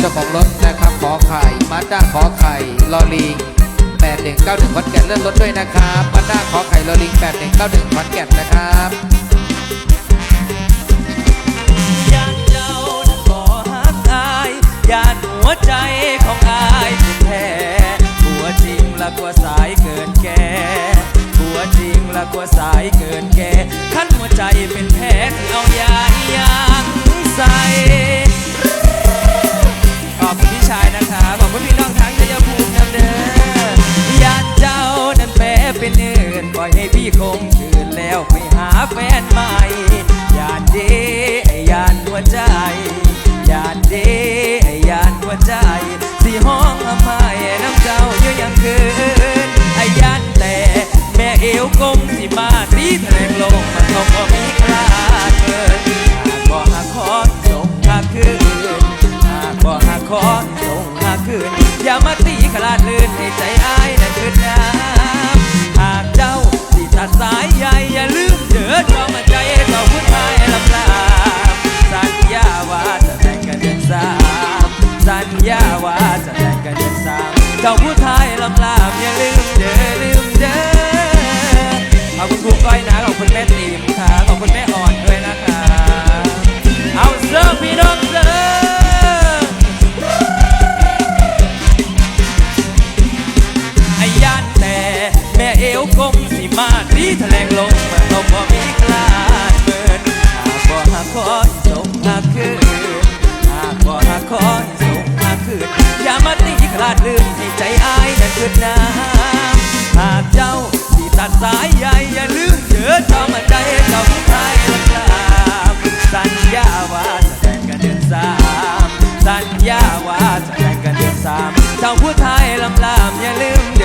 เจ้าของรถนะครับขอไข่มาด้าขอไข่ลอลิง8191ขอนแก่นเลื่อนรถด้วยนะครับมาด้าขอไข่ลอลิง8191ขอนแก่นนะครับยานเจ้านั้นบ่ฮักอายยานหัวใจของอายเป็นแท้หัวจริงละกว่าสายเกินแก่หัวจริงละกว่าสายเกินแก่ขั้นหัวใจเป็นแท้ที่เอายาอีหยัง นะครับขอบคุณพี่น้องทั้งชัยภูมินะเด้อยานเจ้านั้นแปรเป็นอื่นปล่อยให้พี่คงคืนแล้วไปหาแฟนใหม่ยานเดยานหัวใจยานเดยานหัวใจสีห้องอภัยน้ำเจ้าเยอะยังคืนไอ้ยานแต่แม่เอวกลมสิมาตีแถลงลงมันก็บ่มีาว่าจะแต่งกันเดือนสามเจ้าผู้ชายลำลาบอย่าลืมเด้อลืมเด้อขอบคุณครูก้อยนะขอบคุณแม่ตีมค่ะขอบคุณแม่อ่อนด้วยนะคะเอาเสิร์พี่น้องเสิร์ไอ้ย่านแต่แม่เอวกลมสิมาดีแถลงลงมันต้องบ่มีคลา สาวผู้ชายลำลามอย่าลืม